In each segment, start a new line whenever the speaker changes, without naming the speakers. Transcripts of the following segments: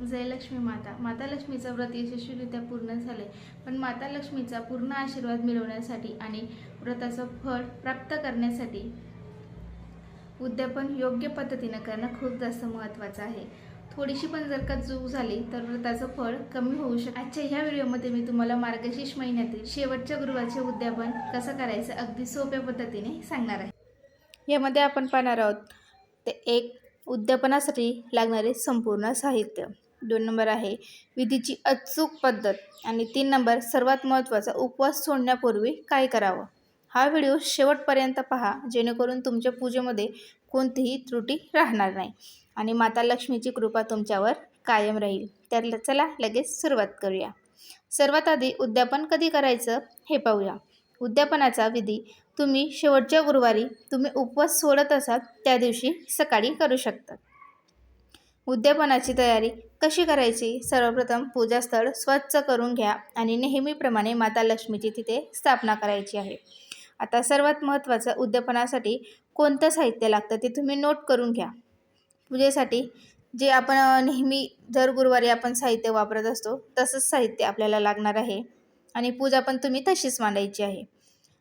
जयलक्ष्मी माता. माता लक्ष्मीचं व्रत यशस्वीरित्या पूर्ण झाले पण माता लक्ष्मीचा पूर्ण आशीर्वाद मिळवण्यासाठी आणि व्रताचं फळ प्राप्त करण्यासाठी उद्यापन योग्य पद्धतीनं करणं खूप जास्त महत्त्वाचं आहे. थोडीशी पण जर का चूक झाली तर व्रताचं फळ कमी होऊ शकतं आजच्या ह्या व्हिडिओमध्ये मी तुम्हाला मार्गशीर्ष महिन्यातील शेवटच्या गुरुवारचे उद्यापन कसं करायचं अगदी सोप्या पद्धतीने सांगणार आहे. यामध्ये आपण पाहणार आहोत ते एक उद्यापनासाठी लागणारे संपूर्ण साहित्य. दोन नंबर आहे. विधीची अचूक पद्धत आणि तीन नंबर सर्वात महत्त्वाचा उपवास सोडण्यापूर्वी काय करावं? हा व्हिडिओ शेवटपर्यंत पहा जेणेकरून तुमच्या पूजेमध्ये कोणतीही त्रुटी राहणार नाही आणि माता लक्ष्मीची कृपा तुमच्यावर कायम राहील. तर चला लगेच सुरुवात करूया. सर्वात आधी उद्यापन कधी करायचं हे पाहूया. उद्यापनाचा विधी तुम्ही शेवटच्या गुरुवारी तुम्ही उपवास सोडत असाल त्या दिवशी सकाळी करू शकतात. उद्यापनाची तयारी कशी करायची? सर्वप्रथम पूजास्थळ स्वच्छ करून घ्या आणि नेहमीप्रमाणे माता लक्ष्मीची तिथे स्थापना करायची आहे. आता सर्वात महत्त्वाचं उद्यापनासाठी कोणतं साहित्य लागतं ते तुम्ही नोट करून घ्या. पूजेसाठी जे आपण नेहमी दर गुरुवारी आपण साहित्य वापरत असतो तसंच साहित्य आपल्याला लागणार आहे आणि पूजा पण तुम्ही तशीच मांडायची आहे.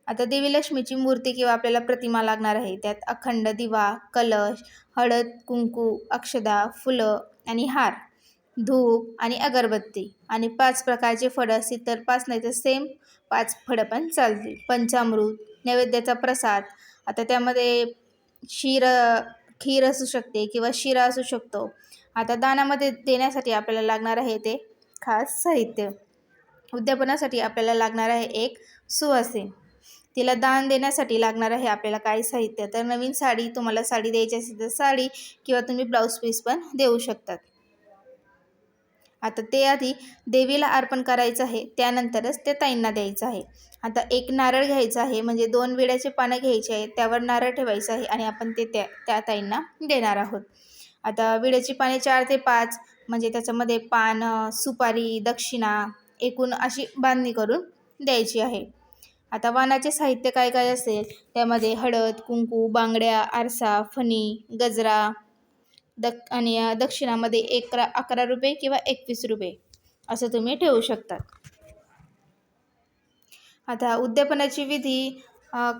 आता देवी लक्ष्मीची मूर्ती किंवा आपल्याला प्रतिमा लागणार आहे. त्यात अखंड दिवा कलश हळद कुंकू अक्षदा फुलं आणि हार धूप आणि अगरबत्ती आणि पाच प्रकारचे फळं असतील तर पाच नाही तर सेम पाच फळं पण चालतील. पंचामृत नैवेद्याचा प्रसाद. आता त्यामध्ये शिर खीर असू शकते किंवा शिरा असू शकतो. आता दानामध्ये देण्यासाठी आपल्याला लागणार आहे ते खास साहित्य. उद्यापनासाठी आपल्याला लागणार आहे एक सुवासीन. तिला दान देण्यासाठी लागणार आहे आपल्याला काय साहित्य. तर नवीन साडी तुम्हाला साडी द्यायची असेल तर साडी किंवा तुम्ही ब्लाऊज पीस पण देऊ शकतात. आता ते आधी देवीला अर्पण करायचं आहे. त्यानंतरच ते ताईंना द्यायचं आहे. आता एक नारळ घ्यायचा आहे म्हणजे दोन विड्याचे पानं घ्यायचे आहे त्यावर नारळ ठेवायचं आहे आणि आपण ते त्या त्या ताईंना देणार आहोत. आता विड्याची पाने चार ते पाच म्हणजे त्याच्यामध्ये पान सुपारी दक्षिणा एकूण अशी बांधणी करून द्यायची आहे. आता वाणाचे साहित्य काय काय असेल? त्यामध्ये हळद कुंकू बांगड्या आरसा फणी गजरा दक आणि दक्षिणामध्ये एकरा अकरा रुपये किंवा एकवीस रुपये असं तुम्ही ठेवू शकता आता उद्यापनाची विधी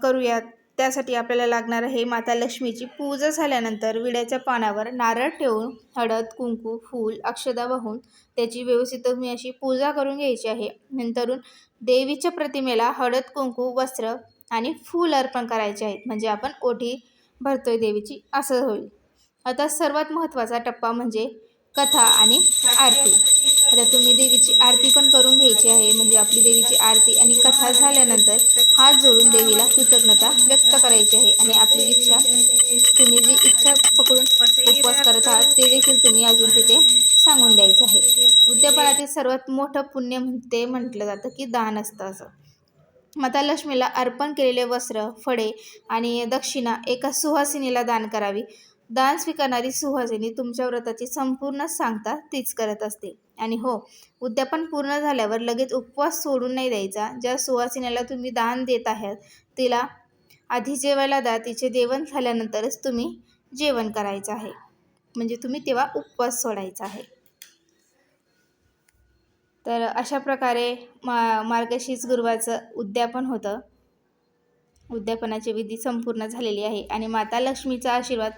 करूयात. त्यासाठी आपल्याला लागणार आहे माता लक्ष्मीची पूजा झाल्यानंतर विड्याच्या पानावर नारळ ठेवून हळद कुंकू फूल अक्षदा वाहून त्याची व्यवस्थित तुम्ही अशी पूजा करून घ्यायची आहे. नंतरून देवीच्या प्रतिमेला हळद कुंकू वस्त्र आणि फूल अर्पण करायचे आहेत. म्हणजे आपण ओठी भरतोय देवीची असं होईल. आता सर्वात महत्त्वाचा टप्पा म्हणजे कथा आणि आरती. आता तुम्ही देवीची आरती पण करून घ्यायची आहे. म्हणजे आपली देवीची आरती आणि कथा झाल्यानंतर हात जोडून देवीला कृतज्ञता व्यक्त करायची आहे आणि आपली इच्छा तुम्ही जी इच्छा पकडून उपवास करत आहात ते देखील तुम्ही अजून तिथे सांगून द्यायचं आहे. उद्यापनातील सर्वात मोठं पुण्य ते म्हटलं जातं की दान असतं असं. माता लक्ष्मीला अर्पण केलेले वस्त्र फळे आणि दक्षिणा एका सुहासिनीला दान करावी. दान स्वीकारणारी सुहासिनी तुमच्या व्रताची संपूर्ण सांगता तीच करत असते. आणि हो उद्यापन पूर्ण झाल्यावर लगेच उपवास सोडून नाही द्यायचा. ज्या सुहासिनीला तुम्ही दान देत आहात तिला आधी जेवायला द्या. तिचे जेवण झाल्यानंतरच तुम्ही जेवण करायचं आहे. म्हणजे तुम्ही तेव्हा उपवास सोडायचा आहे. तर अशा प्रकारे मा मार्गशीर्ष गुरुवारचं उद्यापन होतं. उद्यापनाची विधी संपूर्ण झालेली आहे आणि माता लक्ष्मीचा आशीर्वाद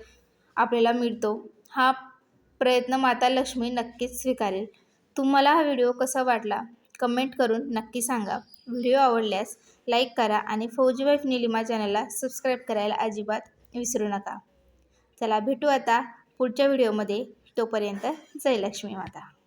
आपल्याला मिळतो. हा प्रयत्न माता लक्ष्मी नक्कीच स्वीकारेल. तुम्हाला हा व्हिडिओ कसा वाटला? कमेंट करून नक्की सांगा. व्हिडिओ आवडल्यास लाईक करा आणि फौजी वाईफ निलिमा चॅनलला सबस्क्राईब करायला अजिबात विसरू नका. चला भेटू आता पुढच्या व्हिडिओमध्ये तोपर्यंत जय लक्ष्मी माता.